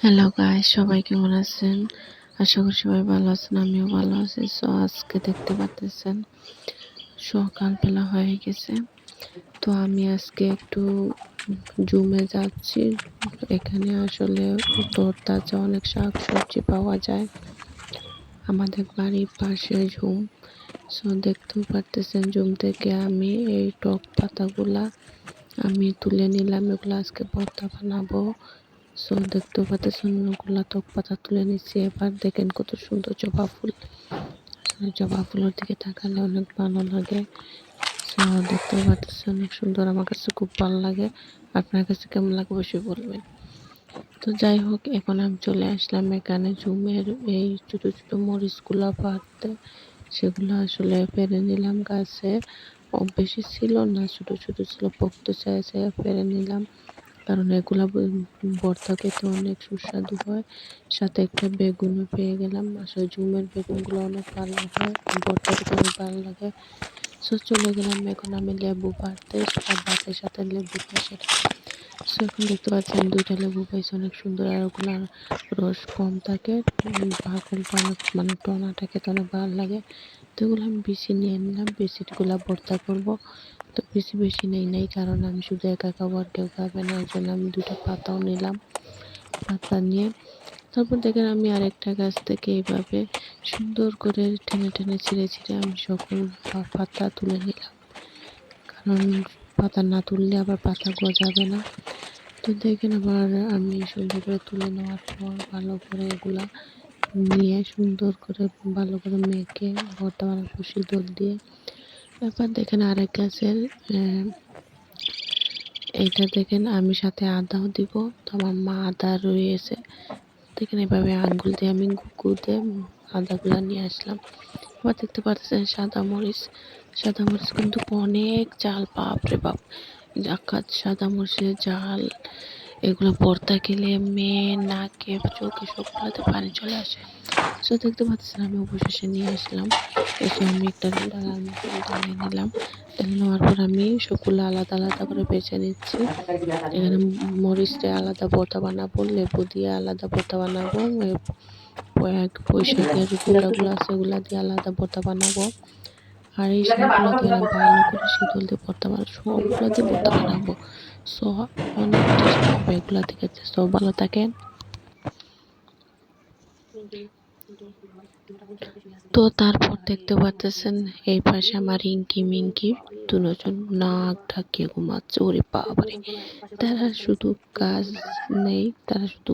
Hello guys সবাই কেমন আছেন? আশা করি সবাই ভালো আছেন, আমিও ভালো আছি। সো আজকে দেখতে পাচ্ছেন সকালবেলা হয়ে গেছে। তো আমি আজকে একটু জুমে যাচ্ছি। এখানে আসলে তরতাজা অনেক শাক সবজি পাওয়া যায়। আমাদের বাড়ির পাশে ঝুম সো দেখতেও পারতেছেন জুম থেকে আমি এই টক পাতাগুলা আমি তুলে নিলাম। এগুলো আজকে ভর্তা বানাবো। সো দেখতেও পাচ্ছেন ওগুলা টক পাতা তুলে নিচ্ছি। এবার দেখেন কত সুন্দর জবা ফুল। জবা ফুলের দিকে তাকালে অনেক ভালো লাগে। সো দেখতেও অনেক সুন্দর। আমার কাছে খুব ভালো লাগে। আপনার কাছে কেমন লাগে অবশ্যই বলবেন। তো যাই হোক, এখন আমি চলে আসলাম এখানে জুমের এই ছোটো ছোটো মরিচগুলো পাড়তে। সেগুলো আসলে পেরে নিলাম গাছে। বেশি ছিল না, ছোটো ছোটো ছিল, পোক্ত চায় চায় পেরে নিলাম। কারণ এগুলা ভর্তা খেতে অনেক সুস্বাদু হয়। সাথে একটা বেগুনও পেয়ে গেলাম। আসলে ঝুমের বেগুনগুলো অনেক ভালো হয় ভর্তা খেতে অনেক ভালো লাগে। সো চলে গেলাম এখন আমি লেবু পাড়তে সেটা ভাতের সাথে লেবুটা সেটা সো এখন দেখতে পাচ্ছেন দুইটা লেবু পাইছে, অনেক সুন্দর। আর ওগুলার রস কম থাকে অনেক মানে টনাটা খেতে অনেক ভালো লাগে। তো এগুলো আমি বেশি নিয়ে নিলাম বেশিগুলো ভর্তা করব। তো বেশি বেশি নেই নেই কারণ আমি শুধু একা খাব আর কেউ খাবে না এই জন্য আমি দুটো পাতাও নিলাম পাতা নিয়ে। তারপর দেখেন আমি আরেকটা গাছ থেকে এইভাবে সুন্দর করে টেনে টেনে ছিঁড়ে ছিঁড়ে আমি সকল পাতা তুলে নিলাম। কারণ পাতা না তুললে আবার পাতা গজাবে না। তো দেখেন আবার আমি সুন্দর করে তুলে নেওয়ার পর ভালো করে এগুলা নিয়ে সুন্দর করে ভালো করে মেখে ভর্তা বানাবো দোল দিয়ে এবার দেখেন আরেক গাছের এইটা দেখেন আমি সাথে আদাও দিব। তো আমার মা আদা রয়েছে। দেখেন এভাবে আঙ্গুল দিয়ে আমি গুঁতে আদাগুলা নিয়ে আসলাম। এবার দেখতে পাচ্ছেন সাদা মরিচ। সাদা মরিচ কিন্তু অনেক জাল বাপ। রে বাপ সাদা মরিচের জাল এগুলো ভর্তা গেলে মেয়ে নাকে চোখে সবগুলোতে পানি চলে আসে। সো দেখতে পাচ্ছেন আমি অবশেষে নিয়ে আসলাম। এসে আমি একটা ডালার মতো ঢেলে নিলাম নেওয়ার পর আমি সবগুলো আলাদা আলাদা করে বেছে নিচ্ছি। এখানে মরিচটা আলাদা ভর্তা বানাবো, লেবু দিয়ে আলাদা ভর্তা বানাবো পয়সাকের গুঁড়াগুলো আছে ওগুলা দিয়ে আলাদা ভর্তা বানাবো। আর এই দিয়ে আমি ভালো করে শীতল দিয়ে ভর্তা বানাবো সবগুলো দিয়ে ভর্তা বানাবো। সো অনেক টেস্ট হবে এগুলো থেকে সো ভালো থাকেন। তো তারপর দেখতে পাচ্ছেন এই পাশে আমার ইঙ্কি মিঙ্কি দুজন নাক ঢাকিয়ে ঘুমাচ্ছে। ওরে বাবারে তারা শুধু কাজ নেই তারা শুধু